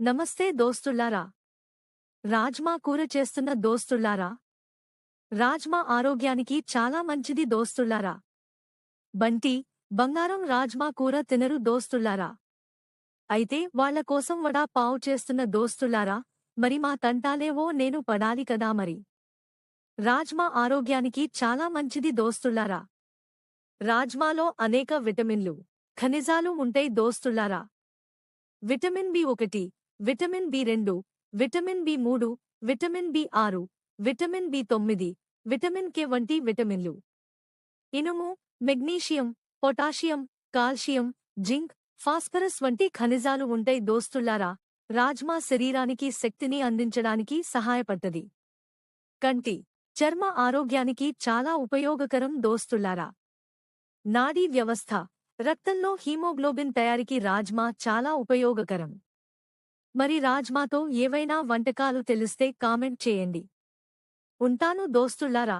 నమస్తే దోస్తుల్లారా రాజ్మా కూర చేస్తున్న దోస్తుల్లారా రాజ్మా ఆరోగ్యానికి చాలా మంచిది దోస్తుల్లారా బంటి బంగారం రాజ్మా కూర తినరు దోస్తుల్లారా అయితే వాళ్ళ కోసం వడా పావు చేస్తున్న దోస్తుల్లారా మరి మా తంటాలేవో నేను పడాలి కదా మరి. రాజ్మా ఆరోగ్యానికి చాలా మంచిది దోస్తుల్లారా రాజ్మాలో అనేక విటమిన్లు ఖనిజాలు ఉంటాయి దోస్తుల్లారా విటమిన్ బి ఒకటి విటమిన్ బి రెండు విటమిన్ బి మూడు విటమిన్ బి ఆరు విటమిన్ బి తొమ్మిది విటమిన్ కె వంటి విటమిన్లు. ఇనుము magnesium potassium calcium zinc phosphorus వంటి ఖనిజాలు ఉంటాయి దోస్తుల్లారా రాజ్మా శరీరానికి శక్తిని అందించడానికి సహాయపడ్డది కంటి చర్మ ఆరోగ్యానికి చాలా ఉపయోగకరం దోస్తుల్లారా. నాడీ వ్యవస్థ రక్తంలో హీమోగ్లోబిన్ తయారీకి రాజ్మా చాలా ఉపయోగకరం. మరి రాజ్మాతో ఏవైనా వంటకాలు తెలిస్తే కామెంట్ చేయండి. ఉంటాను దోస్తుల్లారా